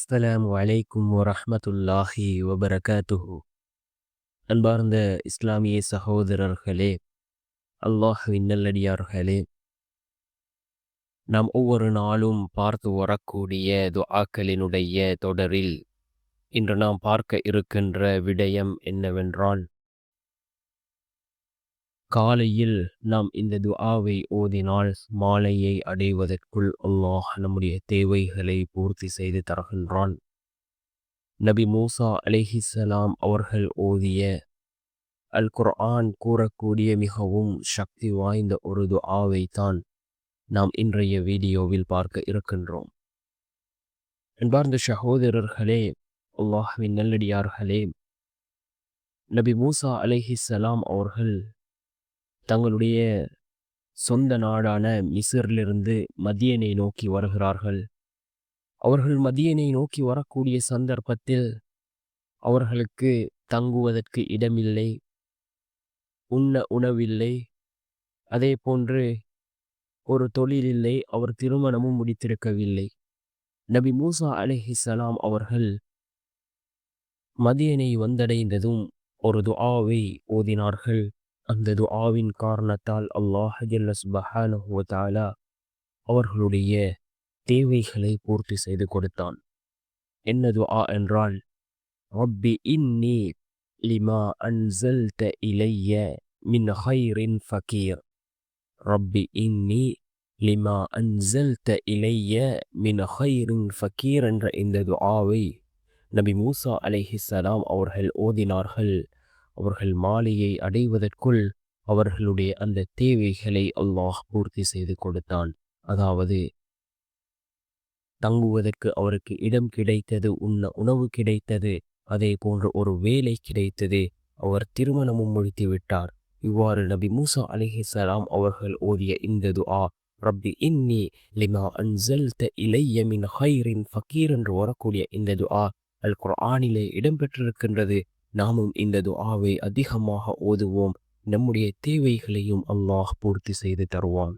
அஸ்ஸலாமு வலைக்கும் வரமத்துல்லாஹி வபரகாத்துஹு. அன்பார்ந்த இஸ்லாமிய சகோதரர்களே அல்லாஹுவின் நல்லடியார்களே நாம் ஒவ்வொரு நாளும் பார்த்து வரக்கூடிய துஆக்களினுடைய தொடரில் இன்று நாம் பார்க்க இருக்கின்ற விடயம் என்னவென்றால் காலையில் நாம் இந்த துஆவை ஓதினால் மாலையை அடைவதற்குள் அல்லாஹ் நம்முடைய தேவைகளை பூர்த்தி செய்து தருகின்றான். நபி மூசா அலிஹிசலாம் அவர்கள் ஓதிய அல் குர்ஆன் கூறக்கூடிய மிகவும் சக்தி வாய்ந்த ஒரு துஆவை தான் நாம் இன்றைய வீடியோவில் பார்க்க இருக்கின்றோம். அன்பார்ந்த சகோதரர்களே அல்லாஹ்வின் நல்லடியார்களே நபி மூசா அலிஹிசலாம் அவர்கள் தங்களுடைய சொந்த நாடான மிசரிலிருந்து மதியனை நோக்கி வருகிறார்கள். அவர்கள் மதியனை நோக்கி வரக்கூடிய சந்தர்ப்பத்தில் அவர்களுக்கு தங்குவதற்கு இடமில்லை. உண்ண உணவில்லை. அதே போன்று ஒரு தொழில் இல்லை. அவர் திருமணமும் முடித்திருக்கவில்லை. நபி மூசா அலைஹிஸ்ஸலாம் அவர்கள் மதியனை வந்தடைந்ததும் ஒரு துஆவை ஓதினார்கள். அந்த துஆவின் காரணத்தால் அல்லாஹ் ஜல்ல அவர்களுடைய தேவைகளை பூர்த்தி செய்து கொடுத்தான். என்ன துஆ என்றால் ரப்பி இன்னி லிமா அன்சல்த இலைய மின் ஹைரின் ஃபகீர். ரப்பி இன்னி லிமா அன்சல்த இலைய மின் ஹைரின் ஃபகீர் என்ற இந்த துஆவை நபி மூசா அலைஹிஸ்ஸலாம் அவர்கள் ஓதினார்கள். அவர்கள் மாலையை அடைவதற்குள் அவர்களுடைய அந்த தேவைகளை அல்லாஹ் பூர்த்தி செய்து கொடுத்தான். அதாவது தங்குவதற்கு அவருக்கு இடம் கிடைத்தது உண்ண உணவு கிடைத்தது அதே போன்ற ஒரு வேலை கிடைத்தது அவர் திருமணமும் முடித்து விட்டார் இவ்வாறு நபி மூசா அலிஹிசலாம் அவர்கள் ஓதிய இந்த துஆ ரப்பி இன்னி லிமா அன்சல்த இலைய மின் ஹைரின் ஃபக்கீர் என்று வரக்கூடிய இந்த துஆ அல் குர்ஆனிலே இடம்பெற்றிருக்கின்றது நாமும் இந்த துஆவை அதிகமாக ஓதுவோம். நம்முடைய தேவைகளையும் அல்லாஹ் பூர்த்தி செய்து தருவான்.